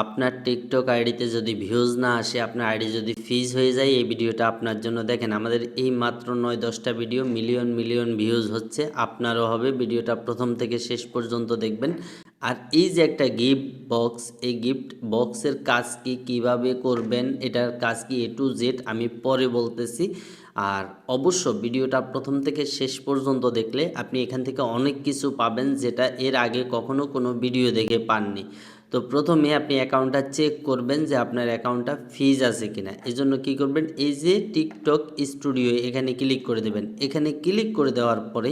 আপনার টিকটক আইডিতে যদি ভিউজ না আসে, আপনার আইডি যদি ফিজ হয়ে যায়, এই ভিডিওটা আপনার জন্য দেখেন, আমাদের এই মাত্র নয় দশটা ভিডিও মিলিয়ন মিলিয়ন ভিউজ হচ্ছে, আপনারও হবে, ভিডিওটা প্রথম থেকে শেষ পর্যন্ত দেখবেন। আর এই যে একটা গিফট বক্স এই গিফট বক্সের কাজ কি, কীভাবে করবেন, এটার কাজ কি এ টু জেড আমি পরে বলতেছি। আর অবশ্য ভিডিওটা প্রথম থেকে শেষ পর্যন্ত দেখলে, আপনি এখান থেকে অনেক কিছু পাবেন, যেটা এর আগে কখনো কোনো ভিডিও দেখে পাননি। তো প্রথমে আপনি অ্যাকাউন্টটা চেক করবেন যে আপনার অ্যাকাউন্টটা ফিজ আছে কিনা। এই জন্য কী করবেন, এই যে টিকটক স্টুডিও, এখানে ক্লিক করে দেবেন। এখানে ক্লিক করে দেওয়ার পরে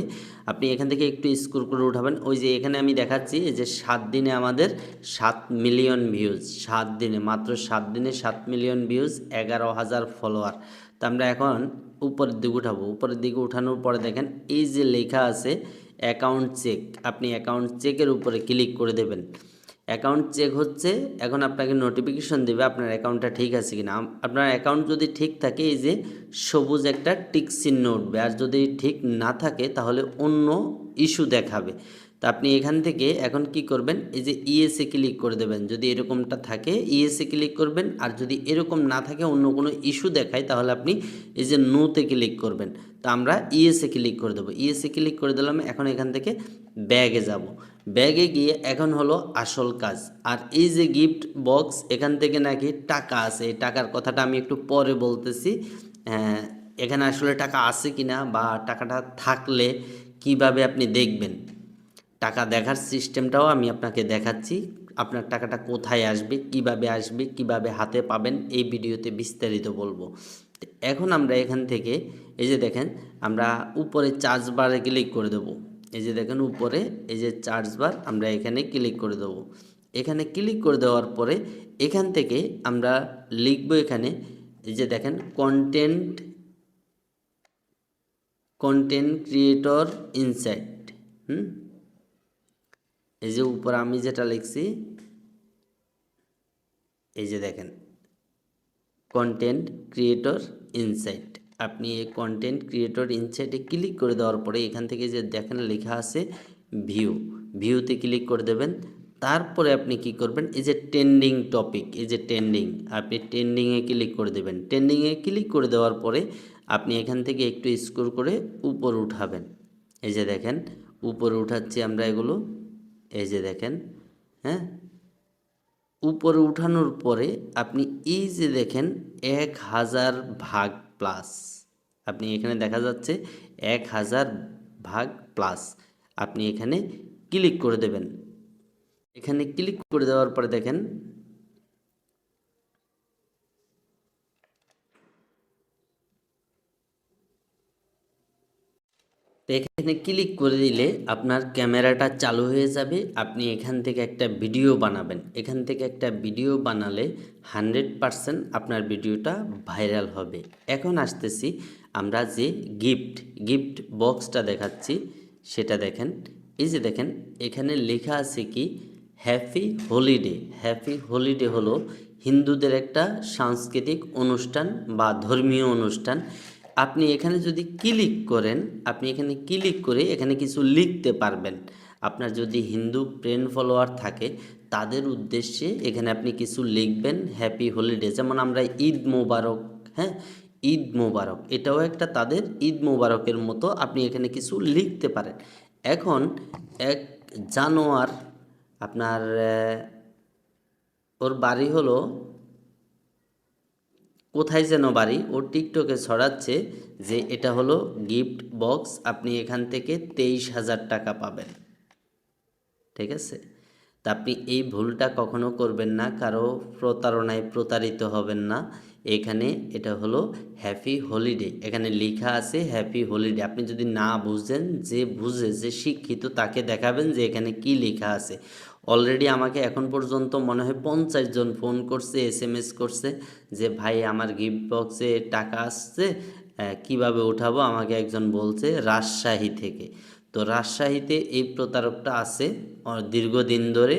আপনি এখান থেকে একটু স্ক্রল করে উঠাবেন। ওই যে এখানে আমি দেখাচ্ছি যে সাত দিনে আমাদের সাত মিলিয়ন ভিউজ, সাত দিনে, মাত্র সাত দিনে সাত মিলিয়ন ভিউজ, এগারো হাজার ফলোয়ার। তো আমরা এখন উপরের দিকে উঠাবো। উপরের দিকে উঠানোর পরে দেখেন, এই যে লেখা আছে অ্যাকাউন্ট চেক। আপনি অ্যাকাউন্ট চেকের উপরে ক্লিক করে দেবেন। অ্যাকাউন্ট চেক হচ্ছে, এখন আপনাকে নোটিফিকেশন দেবে আপনার অ্যাকাউন্টটা ঠিক আছে কিনা। আম- আপনার অ্যাকাউন্ট যদি ঠিক থাকে, এই যে সবুজ একটা টিক চিহ্ন উঠবে, আর যদি ঠিক না থাকে, তাহলে অন্য ইস্যু দেখাবে। তো আপনি এখান থেকে এখন কি করবেন, এই যে ইএসএ ক্লিক করে দেবেন। যদি এরকমটা থাকে ইএসএ ক্লিক করবেন, আর যদি এরকম না থাকে, অন্য কোনো ইস্যু দেখায়, তাহলে আপনি এই যে নোতে ক্লিক করবেন। তো আমরা ইএসএ ক্লিক করে দেবো। ইএসএ ক্লিক করে দিলাম, এখন এখান থেকে ব্যাগে যাব। ব্যাগে গিয়ে এখন হলো আসল কাজ। আর এই যে গিফট বক্স এখান থেকে নাকি টাকা আছে। এই টাকার কথাটা আমি একটু পরে বলতেছি। আহ, এখানে আসলে টাকা আছে কি না বা টাকাটা থাকলে কীভাবে আপনি দেখবেন? টাকা দেখার সিস্টেমটাও আমি আপনাকে দেখাচ্ছি। আপনার টাকাটা কোথায় আসবে কীভাবে আসবে কীভাবে হাতে পাবেন এই ভিডিওতে বিস্তারিত বলব। এখন আমরা এখান থেকে এই যে দেখেন আমরা উপরে চার্জ বারে ক্লিক করে দেবো। এই যে দেখেন উপরে এই যে চার্জ বার আমরা এখানে ক্লিক করে দেবো। এখানে ক্লিক করে দেওয়ার পরে এখান থেকে আমরা লিখব এখানে এই যে দেখেন কন্টেন্ট কন্টেন্ট ক্রিয়েটর ইনসাইট হুম? এই যে উপরে আমি যেটা লিখছি, এই যে দেখেন কন্টেন্ট ক্রিয়েটর ইনসাইট আপনি এই কন্টেন্ট ক্রিয়েটর ইনসাইটে ক্লিক করে দেওয়ার পরে এখান থেকে যে দেখেন লেখা আছে ভিউ ভিউতে ক্লিক করে দেবেন। তারপরে আপনি কি করবেন? এই যে ট্রেন্ডিং টপিক এই যে ট্রেন্ডিং আপনি ট্রেন্ডিংয়ে ক্লিক করে দেবেন। ট্রেন্ডিংয়ে ক্লিক করে দেওয়ার পরে আপনি এখান থেকে একটু স্কোর করে উপর উঠাবেন। এই যে দেখেন, উপরে উঠাচ্ছি আমরা এগুলো। এই যে দেখেন হ্যাঁ? উপরে উঠানোর পরে আপনি এই যে দেখেন, এক হাজার ভাগ প্লাস আপনি এখানে দেখা যাচ্ছে এক হাজার ভাগ প্লাস আপনি এখানে ক্লিক করে দেবেন। এখানে ক্লিক করে দেওয়ার পরে দেখেন তো এখানে ক্লিক করে দিলে আপনার ক্যামেরাটা চালু হয়ে যাবে। আপনি এখান থেকে একটা ভিডিও বানাবেন। এখান থেকে একটা ভিডিও বানালে হান্ড্রেড পারসেন্ট আপনার ভিডিওটা ভাইরাল হবে। এখন আসতেছি আমরা যে গিফট গিফট বক্সটা দেখাচ্ছি, সেটা দেখেন। এই যে দেখেন, এখানে লেখা আছে কি হ্যাপি হলিডে হ্যাপি হলিডে হলো হিন্দুদের একটা সাংস্কৃতিক অনুষ্ঠান বা ধর্মীয় অনুষ্ঠান। আপনি এখানে যদি ক্লিক করেন, আপনি এখানে ক্লিক করে এখানে কিছু লিখতে পারবেন। আপনার যদি হিন্দু ফ্রেন্ড ফলোয়ার থাকে, তাদের উদ্দেশ্যে এখানে আপনি কিছু লিখবেন হ্যাপি হলিডে যেমন আমরা ঈদ মোবারক হ্যাঁ? ঈদ মোবারক, এটাও একটা তাদের ঈদ মোবারকের মতো আপনি এখানে কিছু লিখতে পারেন। এখন এক জানোয়ার, আপনার ওর বাড়ি হলো কোথায় যেন বাড়ি, ও টিকটকে ছড়াচ্ছে যে এটা হলো গিফট বক্স, আপনি এখান থেকে তেইশ হাজার টাকা পাবেন। ঠিক আছে? তা আপনি এই ভুলটা কখনো করবেন না, কারও প্রতারণায় প্রতারিত হবেন না। এখানে এটা হলো হ্যাপি হলিডে এখানে লেখা আছে হ্যাপি হলিডে আপনি যদি না বুঝেন, যে বুঝে, যে শিক্ষিত, তাকে দেখাবেন যে এখানে কি লেখা আছে। অলরেডি আমাকে এখন পর্যন্ত মনে হয় পঞ্চাশ জন ফোন করছে এস এম এস করছে যে, ভাই, আমার গিফট বক্সে টাকা আসছে কীভাবে উঠাবো? আমাকে একজন বলছে রাজশাহী থেকে। তো রাজশাহীতে এই প্রতারকটা আছে দীর্ঘদিন ধরে।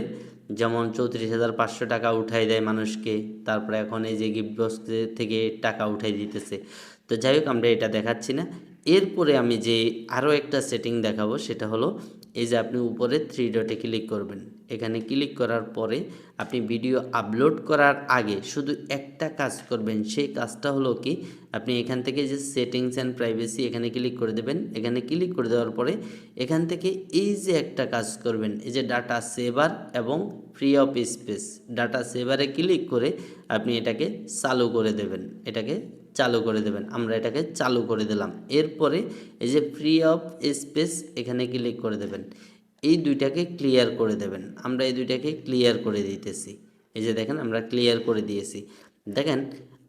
যেমন চৌত্রিশ হাজার পাঁচশো টাকা উঠাই দেয় মানুষকে, তারপরে এখন এই যে গিফট বক্স থেকে টাকা উঠাই দিতেছে। তো যাই হোক, আমরা এটা দেখাচ্ছি না। এরপরে আমি যে আরও একটা সেটিং দেখাবো, সেটা হলো এই যে আপনি উপরে থ্রি ডটে ক্লিক করবেন। এখানে ক্লিক করার পরে আপনি ভিডিও আপলোড করার আগে শুধু একটা কাজ করবেন। সেই কাজটা হলো কি, আপনি এখান থেকে যে সেটিংস অ্যান্ড প্রাইভেসি এখানে ক্লিক করে দেবেন। এখানে ক্লিক করে দেওয়ার পরে এখান থেকে এই যে একটা কাজ করবেন, এই যে ডাটা সেভার এবং ফ্রি অফ স্পেস ডাটা সেভারে ক্লিক করে আপনি এটাকে চালু করে দেবেন। এটাকে চালু করে দেবেন। আমরা এটাকে চালু করে দিলাম। এরপরে এই যে ফ্রি অফ স্পেস এখানে ক্লিক করে দেবেন। এই দুইটাকে ক্লিয়ার করে দেবেন। আমরা এই দুইটাকে ক্লিয়ার করে দিতেছি। এই যে দেখেন, আমরা ক্লিয়ার করে দিয়েছি। দেখেন,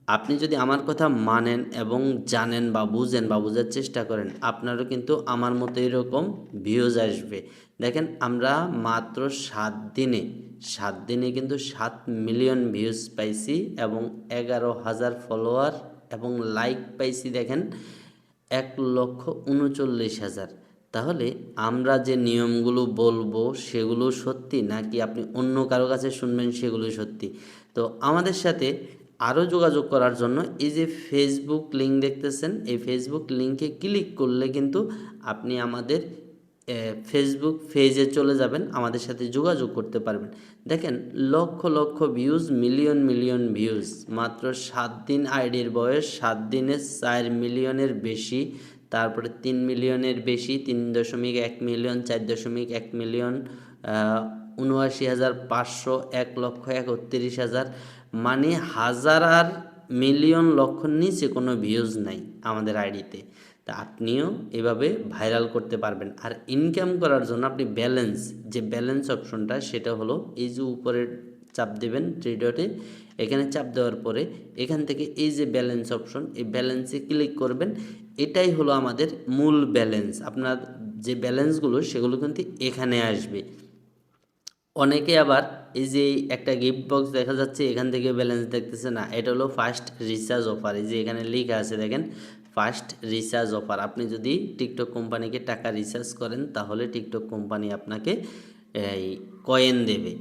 আপনি যদি আমার কথা মানেন এবং জানেন বা বুঝেন বা বোঝার চেষ্টা করেন, আপনারও কিন্তু আমার মতো এরকম ভিউজ আসবে। দেখেন, আমরা মাত্র সাত দিনে সাত দিনে কিন্তু সাত মিলিয়ন ভিউজ পাইছি এবং এগারো হাজার ফলোয়ার এবং লাইক পাইছি দেখেন এক লক্ষ উনচল্লিশ হাজার। তাহলে আমরা যে নিয়মগুলো বলব সেগুলো সত্যি নাকি আপনি অন্য কারও কাছে শুনবেন সেগুলো সত্যি? তো আমাদের সাথে আরও যোগাযোগ করার জন্য এই যে ফেসবুক লিঙ্ক দেখতেছেন, এই ফেসবুক লিঙ্কে ক্লিক করলে কিন্তু আপনি আমাদের ফেসবুক পেজে চলে যাবেন, আমাদের সাথে যোগাযোগ করতে পারবেন। দেখেন, lakh lakh views million million views মাত্র সাত দিন আইডির বয়স, সাত দিনে চার মিলিয়নের বেশি, তারপরে তিন মিলিয়নের বেশি, তিন দশমিক এক মিলিয়ন চার দশমিক এক মিলিয়ন উনআশি হাজার পাঁচশো এক লক্ষ একত্রিশ হাজার মানে হাজার আর মিলিয়ন লক্ষর নিচে কোনো ভিউজ নাই আমাদের আইডিতে তা আপনিও এভাবে ভাইরাল করতে পারবেন। আর ইনকাম করার জন্য আপনি ব্যালেন্স যে ব্যালেন্স অপশনটা সেটা হলো এই যে উপরের চাপ দেবেন থ্রি এখানে চাপ দেওয়ার পরে এখান থেকে এই যে ব্যালেন্স অপশন এই ব্যালেন্সে ক্লিক করবেন। এটাই হলো আমাদের মূল ব্যালেন্স আপনার যে ব্যালেন্সগুলো সেগুলো কিন্তু এখানে আসবে। অনেকে আবার এই যে একটা গিফট বক্স দেখা যাচ্ছে, এখান থেকে ব্যালেন্স দেখতেছে না। এটা হলো ফার্স্ট রিচার্জ অফার এই যে এখানে লেখা আছে দেখেন ফার্স্ট রিচার্জ অফার। আপনি যদি টিকটক কোম্পানিকে টাকা রিচার্জ করেন, তাহলে টিকটক কোম্পানি আপনাকে এই কয়েন দেবে।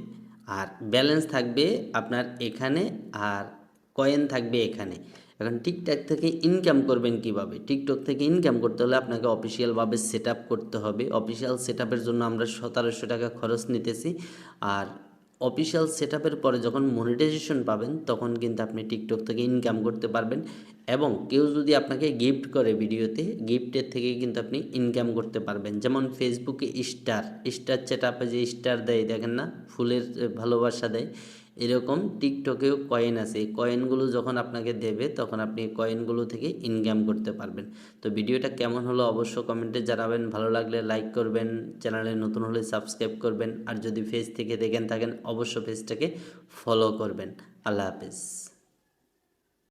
আর ব্যালেন্স থাকবে আপনার এখানে আর কয়েন থাকবে এখানে। এখন টিকটক থেকে ইনকাম করবেন কীভাবে? টিকটক থেকে ইনকাম করতে হলে আপনাকে অফিসিয়ালভাবে সেট করতে হবে। অফিসিয়াল সেট জন্য আমরা সতেরোশো টাকা খরচ নিতেছি। আর অফিসিয়াল সেট পরে যখন মনিটাইজেশন পাবেন, তখন কিন্তু আপনি টিকটক থেকে ইনকাম করতে পারবেন এবং কেউ যদি আপনাকে গিফট করে ভিডিওতে গিফটের থেকে কিন্তু আপনি ইনকাম করতে পারবেন। যেমন ফেসবুকে স্টার স্টার সেট যে স্টার দেয়, দেখেন না? ফুলের ভালোবাসা দেয়। এরকম টিকটকেও কয়েন আছে। কয়েনগুলো যখন আপনাকে দেবে, তখন আপনি কয়েনগুলো থেকে ইনকাম করতে পারবেন। তো ভিডিওটা কেমন হলো অবশ্য কমেন্টে জানাবেন। ভালো লাগলে লাইক করবেন, চ্যানেলে নতুন হলে সাবস্ক্রাইব করবেন, আর যদি ফেজ থেকে দেখেন থাকেন, অবশ্য পেজটাকে ফলো করবেন। আল্লাহ হাফেজ।